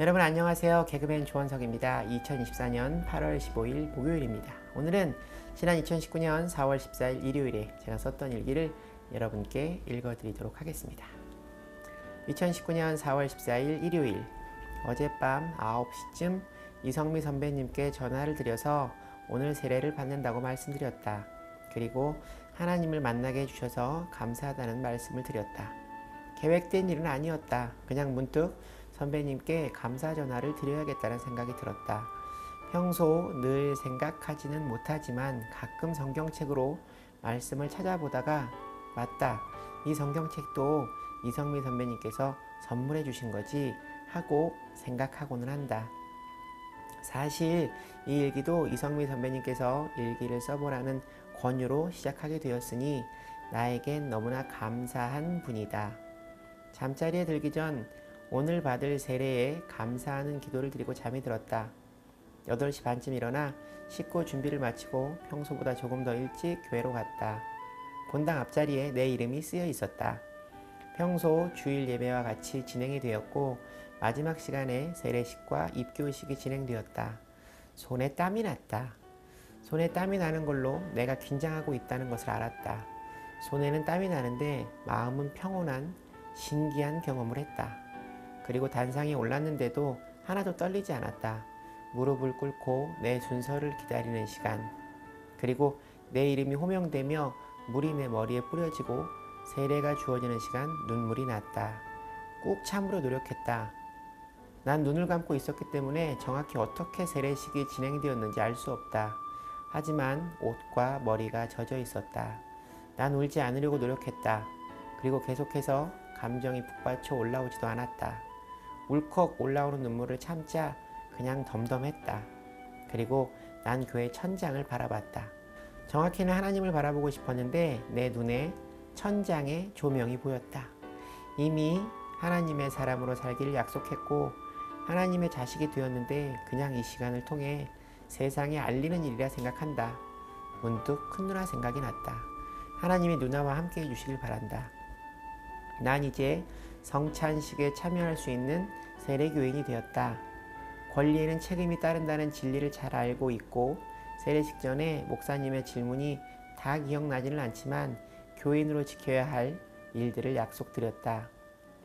여러분 안녕하세요. 개그맨 조원석입니다. 2024년 8월 15일 목요일입니다. 오늘은 지난 2019년 4월 14일 일요일에 제가 썼던 일기를 여러분께 읽어드리도록 하겠습니다. 2019년 4월 14일 일요일 어젯밤 9시쯤 이성미 선배님께 전화를 드려서 오늘 세례를 받는다고 말씀드렸다. 그리고 하나님을 만나게 해주셔서 감사하다는 말씀을 드렸다. 계획된 일은 아니었다. 그냥 문득 선배님께 감사 전화를 드려야겠다는 생각이 들었다. 평소 늘 생각하지는 못하지만 가끔 성경책으로 말씀을 찾아보다가 맞다. 이 성경책도 이성미 선배님께서 선물해 주신 거지 하고 생각하고는 한다. 사실 이 일기도 이성미 선배님께서 일기를 써보라는 권유로 시작하게 되었으니 나에겐 너무나 감사한 분이다. 잠자리에 들기 전 오늘 받을 세례에 감사하는 기도를 드리고 잠이 들었다. 8시 반쯤 일어나 씻고 준비를 마치고 평소보다 조금 더 일찍 교회로 갔다. 본당 앞자리에 내 이름이 쓰여 있었다. 평소 주일 예배와 같이 진행이 되었고 마지막 시간에 세례식과 입교식이 진행되었다. 손에 땀이 났다. 손에 땀이 나는 걸로 내가 긴장하고 있다는 것을 알았다. 손에는 땀이 나는데 마음은 평온한 신기한 경험을 했다. 그리고 단상에 올랐는데도 하나도 떨리지 않았다. 무릎을 꿇고 내 순서를 기다리는 시간. 그리고 내 이름이 호명되며 물이 내 머리에 뿌려지고 세례가 주어지는 시간 눈물이 났다. 꾹 참으로 노력했다. 난 눈을 감고 있었기 때문에 정확히 어떻게 세례식이 진행되었는지 알 수 없다. 하지만 옷과 머리가 젖어 있었다. 난 울지 않으려고 노력했다. 그리고 계속해서 감정이 북받쳐 올라오지도 않았다. 울컥 올라오는 눈물을 참자 그냥 덤덤했다. 그리고 난 교회 천장을 바라봤다. 정확히는 하나님을 바라보고 싶었는데 내 눈에 천장의 조명이 보였다. 이미 하나님의 사람으로 살기를 약속했고 하나님의 자식이 되었는데 그냥 이 시간을 통해 세상에 알리는 일이라 생각한다. 문득 큰 누나 생각이 났다. 하나님이 누나와 함께 해주시길 바란다. 난 이제 성찬식에 참여할 수 있는 세례교인이 되었다. 권리에는 책임이 따른다는 진리를 잘 알고 있고 세례식 전에 목사님의 질문이 다 기억나지는 않지만 교인으로 지켜야 할 일들을 약속드렸다.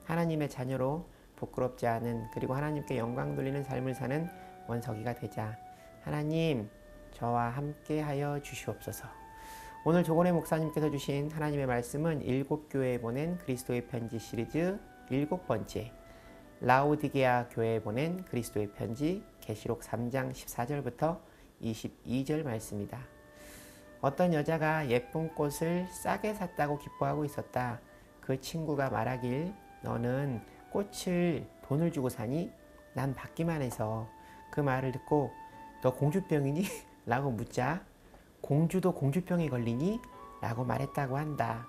하나님의 자녀로 부끄럽지 않은 그리고 하나님께 영광 돌리는 삶을 사는 원석이가 되자 하나님 저와 함께 하여 주시옵소서. 오늘 조건의 목사님께서 주신 하나님의 말씀은 일곱 교회에 보낸 그리스도의 편지 시리즈 일곱 번째 라오디게아 교회에 보낸 그리스도의 편지 계시록 3장 14절부터 22절 말씀이다. 어떤 여자가 예쁜 꽃을 싸게 샀다고 기뻐하고 있었다. 그 친구가 말하길 너는 꽃을 돈을 주고 사니? 난 받기만 해서 그 말을 듣고 너 공주병이니? 라고 묻자 공주도 공주병에 걸리니? 라고 말했다고 한다.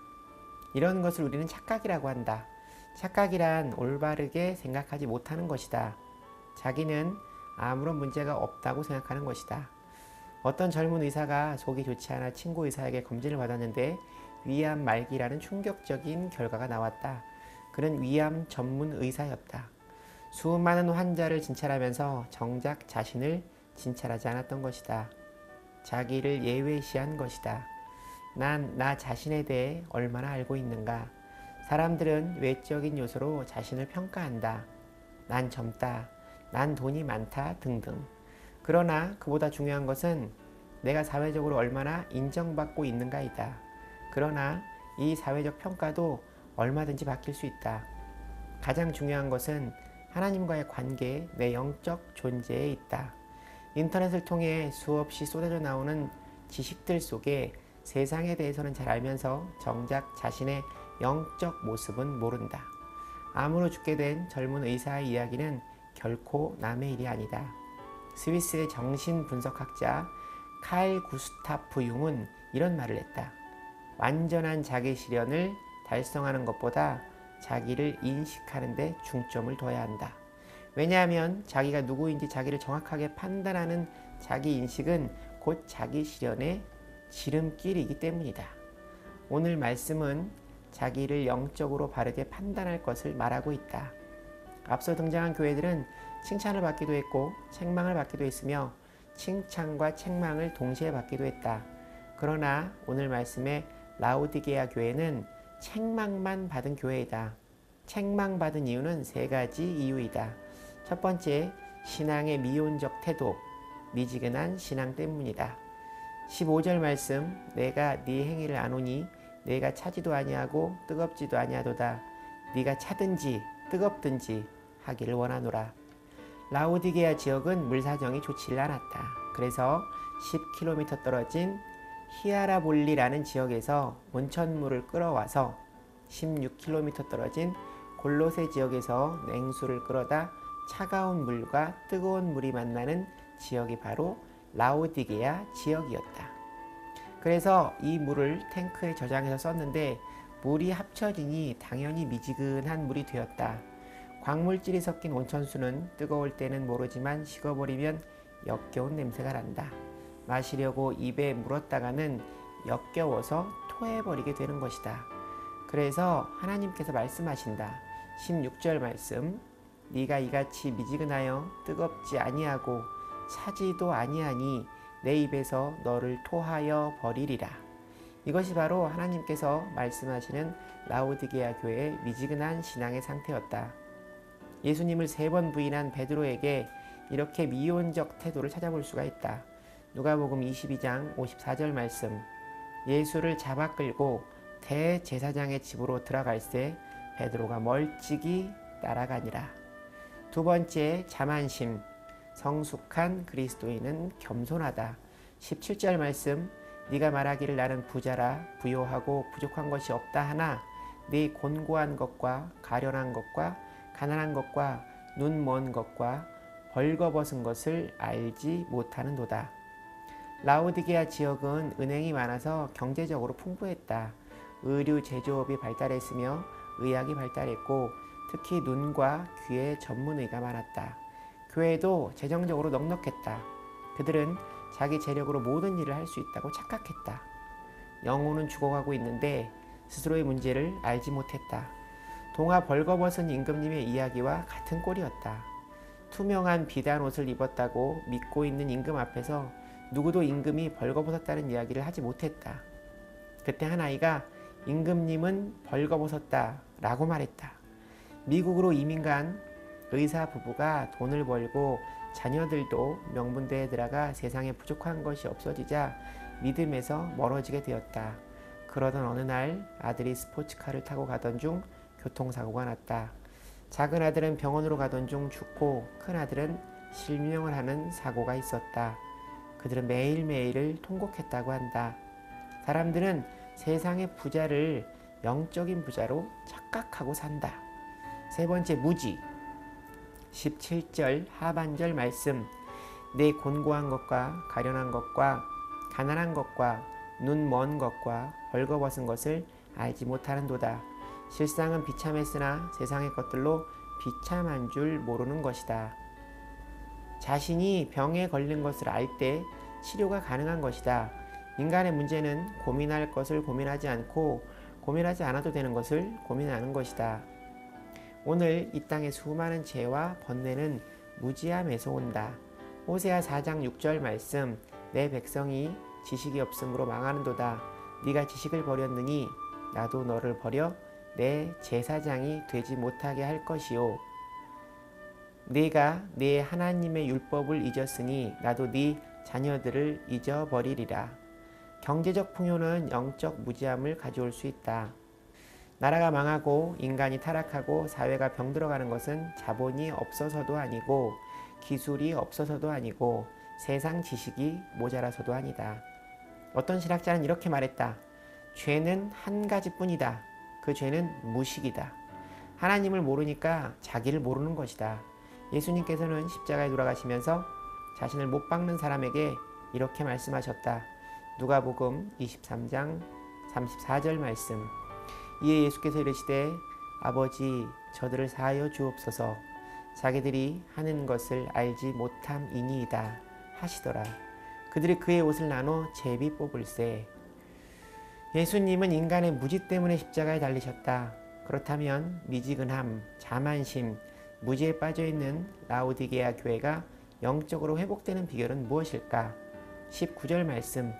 이런 것을 우리는 착각이라고 한다. 착각이란 올바르게 생각하지 못하는 것이다. 자기는 아무런 문제가 없다고 생각하는 것이다. 어떤 젊은 의사가 속이 좋지 않아 친구 의사에게 검진을 받았는데 위암 말기라는 충격적인 결과가 나왔다. 그는 위암 전문 의사였다. 수많은 환자를 진찰하면서 정작 자신을 진찰하지 않았던 것이다. 자기를 예외시한 것이다. 난 나 자신에 대해 얼마나 알고 있는가? 사람들은 외적인 요소로 자신을 평가한다. 난 젊다. 난 돈이 많다. 등등. 그러나 그보다 중요한 것은 내가 사회적으로 얼마나 인정받고 있는가이다. 그러나 이 사회적 평가도 얼마든지 바뀔 수 있다. 가장 중요한 것은 하나님과의 관계, 내 영적 존재에 있다. 인터넷을 통해 수없이 쏟아져 나오는 지식들 속에 세상에 대해서는 잘 알면서 정작 자신의 영적 모습은 모른다. 암으로 죽게 된 젊은 의사의 이야기는 결코 남의 일이 아니다. 스위스의 정신 분석학자 칼 구스타프 융은 이런 말을 했다. 완전한 자기 실현을 달성하는 것보다 자기를 인식하는 데 중점을 둬야 한다. 왜냐하면 자기가 누구인지 자기를 정확하게 판단하는 자기 인식은 곧 자기 실현의 지름길이기 때문이다. 오늘 말씀은 자기를 영적으로 바르게 판단할 것을 말하고 있다. 앞서 등장한 교회들은 칭찬을 받기도 했고 책망을 받기도 했으며 칭찬과 책망을 동시에 받기도 했다. 그러나 오늘 말씀의 라우디게아 교회는 책망만 받은 교회이다. 책망받은 이유는 세 가지 이유이다. 첫 번째, 신앙의 미온적 태도, 미지근한 신앙 때문이다. 15절 말씀, 내가 네 행위를 아노니 내가 차지도 아니하고 뜨겁지도 아니하도다. 네가 차든지 뜨겁든지 하기를 원하노라. 라우디게아 지역은 물 사정이 좋지 않았다. 그래서 10km 떨어진 히아라볼리라는 지역에서 온천물을 끌어와서 16km 떨어진 골로세 지역에서 냉수를 끌어다 차가운 물과 뜨거운 물이 만나는 지역이 바로 라우디게아 지역이었다. 그래서 이 물을 탱크에 저장해서 썼는데 물이 합쳐지니 당연히 미지근한 물이 되었다. 광물질이 섞인 온천수는 뜨거울 때는 모르지만 식어버리면 역겨운 냄새가 난다. 마시려고 입에 물었다가는 역겨워서 토해버리게 되는 것이다. 그래서 하나님께서 말씀하신다. 16절 말씀 네가 이같이 미지근하여 뜨겁지 아니하고 차지도 아니하니 내 입에서 너를 토하여 버리리라. 이것이 바로 하나님께서 말씀하시는 라우디게아 교회의 미지근한 신앙의 상태였다. 예수님을 세 번 부인한 베드로에게 이렇게 미온적 태도를 찾아볼 수가 있다. 누가복음 22장 54절 말씀. 예수를 잡아 끌고 대제사장의 집으로 들어갈새 베드로가 멀찍이 따라가니라. 두 번째 자만심. 성숙한 그리스도인은 겸손하다. 17절 말씀. 네가 말하기를 나는 부자라 부요하고 부족한 것이 없다 하나 네 곤고한 것과 가련한 것과 가난한 것과 눈 먼 것과 벌거벗은 것을 알지 못하는도다. 라우디게아 지역은 은행이 많아서 경제적으로 풍부했다. 의류 제조업이 발달했으며 의학이 발달했고 특히 눈과 귀의 전문의가 많았다. 교회도 재정적으로 넉넉했다. 그들은 자기 재력으로 모든 일을 할 수 있다고 착각했다. 영혼은 죽어가고 있는데 스스로의 문제를 알지 못했다. 동화 벌거벗은 임금님의 이야기와 같은 꼴이었다. 투명한 비단 옷을 입었다고 믿고 있는 임금 앞에서 누구도 임금이 벌거벗었다는 이야기를 하지 못했다. 그때 한 아이가 임금님은 벌거벗었다 라고 말했다. 미국으로 이민 간 의사 부부가 돈을 벌고 자녀들도 명문대에 들어가 세상에 부족한 것이 없어지자 믿음에서 멀어지게 되었다. 그러던 어느 날 아들이 스포츠카를 타고 가던 중 교통사고가 났다. 작은 아들은 병원으로 가던 중 죽고 큰 아들은 실명을 하는 사고가 있었다. 그들은 매일매일을 통곡했다고 한다. 사람들은 세상의 부자를 영적인 부자로 착각하고 산다. 세 번째 무지. 17절 하반절 말씀. 내 곤고한 것과 가련한 것과 가난한 것과 눈 먼 것과 벌거벗은 것을 알지 못하는도다. 실상은 비참했으나 세상의 것들로 비참한 줄 모르는 것이다. 자신이 병에 걸린 것을 알 때 치료가 가능한 것이다. 인간의 문제는 고민할 것을 고민하지 않고 고민하지 않아도 되는 것을 고민하는 것이다. 오늘 이 땅의 수많은 죄와 번뇌는 무지함에서 온다. 호세아 4장 6절 말씀 내 백성이 지식이 없으므로 망하는도다. 네가 지식을 버렸느니 나도 너를 버려 내 제사장이 되지 못하게 할 것이요. 네가 네 하나님의 율법을 잊었으니 나도 네 자녀들을 잊어버리리라. 경제적 풍요는 영적 무지함을 가져올 수 있다. 나라가 망하고 인간이 타락하고 사회가 병들어가는 것은 자본이 없어서도 아니고 기술이 없어서도 아니고 세상 지식이 모자라서도 아니다. 어떤 신학자는 이렇게 말했다. 죄는 한 가지뿐이다. 그 죄는 무식이다. 하나님을 모르니까 자기를 모르는 것이다. 예수님께서는 십자가에 돌아가시면서 자신을 못 박는 사람에게 이렇게 말씀하셨다. 누가복음 23장 34절 말씀. 이에 예수께서 이르시되 아버지 저들을 사하여 주옵소서 자기들이 하는 것을 알지 못함이니이다 하시더라. 그들이 그의 옷을 나눠 제비 뽑을세. 예수님은 인간의 무지 때문에 십자가에 달리셨다. 그렇다면 미지근함, 자만심, 무지에 빠져 있는 라오디게아 교회가 영적으로 회복되는 비결은 무엇일까? 19절 말씀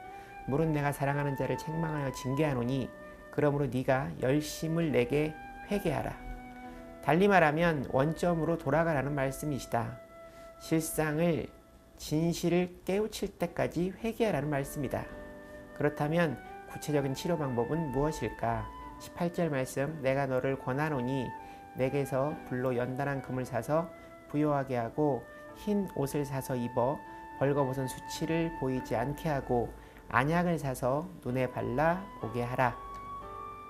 물은 내가 사랑하는 자를 책망하여 징계하노니 그러므로 네가 열심을 내게 회개하라. 달리 말하면 원점으로 돌아가라는 말씀이시다. 실상을 진실을 깨우칠 때까지 회개하라는 말씀이다. 그렇다면 구체적인 치료 방법은 무엇일까? 18절 말씀 내가 너를 권하노니 내게서 불로 연단한 금을 사서 부요하게 하고 흰 옷을 사서 입어 벌거벗은 수치를 보이지 않게 하고 안약을 사서 눈에 발라 보게 하라.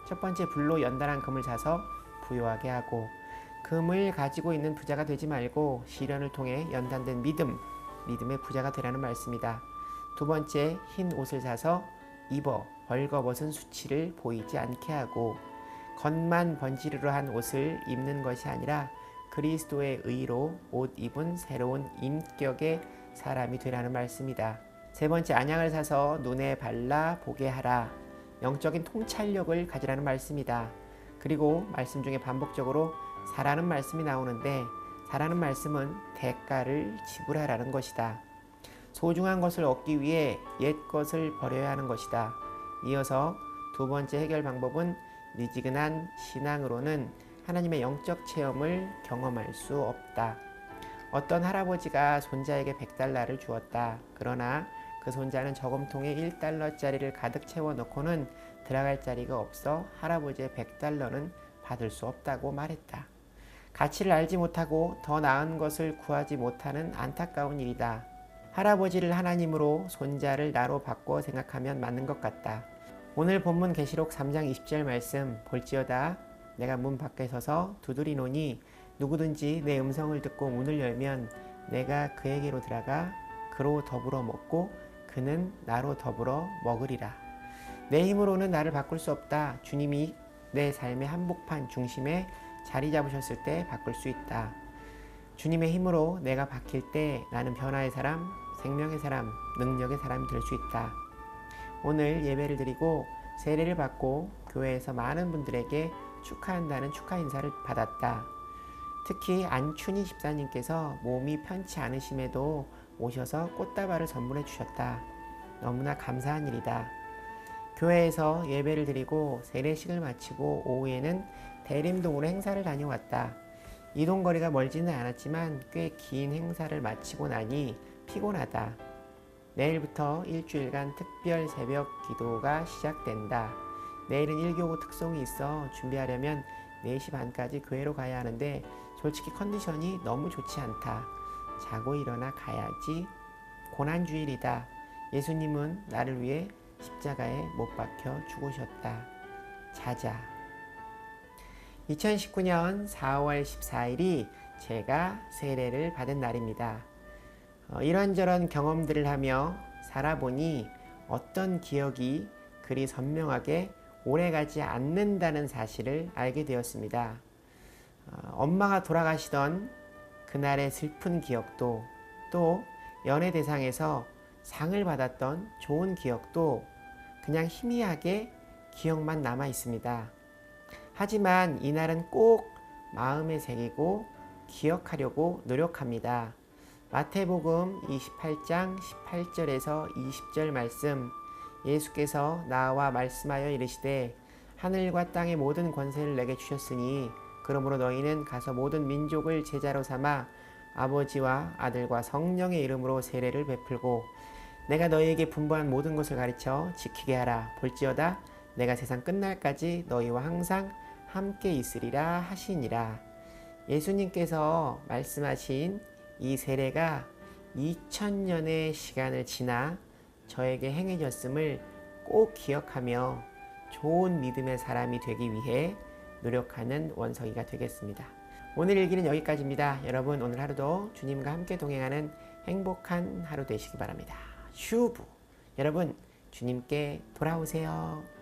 첫 번째 불로 연단한 금을 사서 부요하게 하고 금을 가지고 있는 부자가 되지 말고 시련을 통해 연단된 믿음, 믿음의 부자가 되라는 말씀이다. 두 번째 흰 옷을 사서 입어 벌거벗은 수치를 보이지 않게 하고 겉만 번지르르 한 옷을 입는 것이 아니라 그리스도의 의로 옷 입은 새로운 인격의 사람이 되라는 말씀이다. 세 번째 안양을 사서 눈에 발라 보게 하라. 영적인 통찰력을 가지라는 말씀이다. 그리고 말씀 중에 반복적으로 사라는 말씀이 나오는데 사라는 말씀은 대가를 지불하라는 것이다. 소중한 것을 얻기 위해 옛 것을 버려야 하는 것이다. 이어서 두 번째 해결 방법은 미지근한 신앙으로는 하나님의 영적 체험을 경험할 수 없다. 어떤 할아버지가 손자에게 100달러를 주었다. 그러나 그 손자는 저금통에 1달러짜리를 가득 채워 넣고는 들어갈 자리가 없어 할아버지의 100달러는 받을 수 없다고 말했다. 가치를 알지 못하고 더 나은 것을 구하지 못하는 안타까운 일이다. 할아버지를 하나님으로 손자를 나로 바꿔 생각하면 맞는 것 같다. 오늘 본문 계시록 3장 20절 말씀 볼지어다 내가 문 밖에 서서 두드리노니 누구든지 내 음성을 듣고 문을 열면 내가 그에게로 들어가 그로 더불어 먹고 그는 나로 더불어 먹으리라. 내 힘으로는 나를 바꿀 수 없다. 주님이 내 삶의 한복판 중심에 자리 잡으셨을 때 바꿀 수 있다. 주님의 힘으로 내가 바뀔 때 나는 변화의 사람, 생명의 사람, 능력의 사람이 될 수 있다. 오늘 예배를 드리고 세례를 받고 교회에서 많은 분들에게 축하한다는 축하 인사를 받았다. 특히 안춘희 집사님께서 몸이 편치 않으심에도 오셔서 꽃다발을 선물해 주셨다. 너무나 감사한 일이다. 교회에서 예배를 드리고 세례식을 마치고 오후에는 대림동으로 행사를 다녀왔다. 이동거리가 멀지는 않았지만 꽤 긴 행사를 마치고 나니 피곤하다. 내일부터 일주일간 특별 새벽 기도가 시작된다. 내일은 1교구 특송이 있어 준비하려면 4시 반까지 교회로 가야 하는데 솔직히 컨디션이 너무 좋지 않다. 자고 일어나 가야지. 고난주일이다. 예수님은 나를 위해 십자가에 못 박혀 죽으셨다. 자자. 2019년 4월 14일이 제가 세례를 받은 날입니다. 어, 이런저런 경험들을 하며 살아보니 어떤 기억이 그리 선명하게 오래가지 않는다는 사실을 알게 되었습니다. 어, 엄마가 돌아가시던 그날의 슬픈 기억도 또 연예 대상에서 상을 받았던 좋은 기억도 그냥 희미하게 기억만 남아 있습니다. 하지만 이날은 꼭 마음에 새기고 기억하려고 노력합니다. 마태복음 28장 18절에서 20절 말씀 예수께서 나와 말씀하여 이르시되 하늘과 땅의 모든 권세를 내게 주셨으니 그러므로 너희는 가서 모든 민족을 제자로 삼아 아버지와 아들과 성령의 이름으로 세례를 베풀고 내가 너희에게 분부한 모든 것을 가르쳐 지키게 하라 볼지어다 내가 세상 끝날까지 너희와 항상 함께 있으리라 하시니라. 예수님께서 말씀하신 이 세례가 2000년의 시간을 지나 저에게 행해졌음을 꼭 기억하며 좋은 믿음의 사람이 되기 위해 노력하는 원석이가 되겠습니다. 오늘 일기는 여기까지입니다. 여러분 오늘 하루도 주님과 함께 동행하는 행복한 하루 되시기 바랍니다. 슈브 여러분 주님께 돌아오세요.